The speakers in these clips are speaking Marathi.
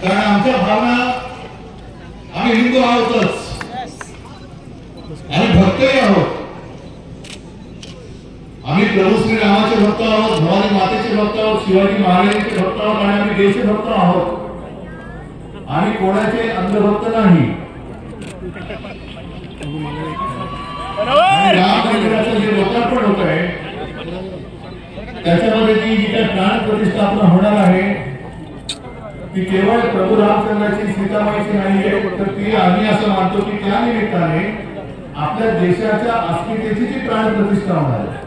कारण आमच्या भावना आम्ही हिंदू आहोतच. आम्ही भक्तही आहोत आम्ही प्रभू श्री रामाचे भक्त आहोत? भवानी मातेचे भक्त आहोत. शिवाजी महाराजांचे भक्त आहोत. आणि आम्ही देशभक्त आहोत आम्ही कोणाचे अंधभक्त नाही. आणि राम मंदिराचं जे लोकार्पण होत आहे त्याच्यामध्ये जी जी काही प्राण प्रतिष्ठापना होणार आहे, ती केवळ प्रभू रामचंद्राची, सीतामाईची नाहीये तर ती आम्ही असं मानतो की त्या निमित्ताने आपल्या देशाच्या अस्मितेची जी प्राण प्रतिष्ठा होणार आहे,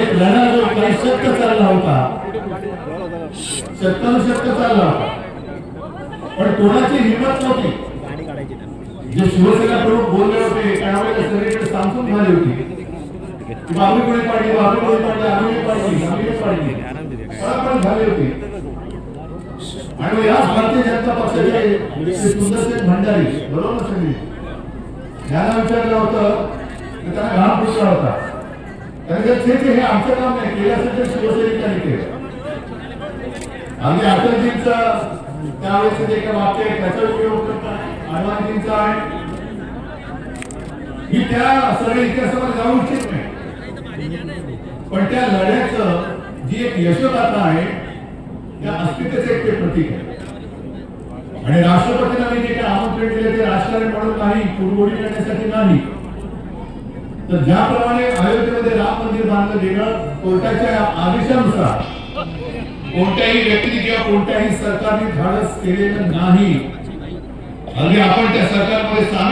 एक लढा जो काही सत्य चालला होता सत्तानुसत्य चालला होता, पण कोणाची हिंमत नव्हती. जे शिवसेना प्रमुख बोलले होते त्यावेळेला झाली होती. की बाबरी कोणी पाडली बाबरी पाडली आम्ही पाडली आम्ही पाडली पळापळ झाले होते आणि याच भारतीय जनता पक्षाचे श्री सुंदरसेन भंडारी बरोबर ना सगळी त्यांना विचारलं होतं तर त्यांना घाम फुटला होता त्यांनी ते ते हे आमचं काम नाही केल्यासाठी असेल तर शिवसैनिकांनी केलं आम्ही अटलजींचा त्यावेळेस जे काही वाक्य आहे त्याचा उपयोग करताय हनुमानजींचा आहे ही त्या सगळ्या इतिहासामध्ये जाऊ इच्छित नाही पण त्या लढ्याचं जी एक यशोगाथा आहे त्या अस्मितेचं एक ते प्रतीक आहे. आणि राष्ट्रपतींना मी जे काही आमंत्रण दिले ते राजकारण म्हणून नाही कुरगोडी करण्यासाठी नाही. तर ज्याप्रमाणे अयोध्येमध्ये राम मंदिर बांधलं गेलं कोर्टाच्या आदेशानुसार कोणत्याही व्यक्ती किंवा कोणत्याही सरकारने धाडस केलेलं नाही. अगदी आपण त्या सरकारमध्ये सामील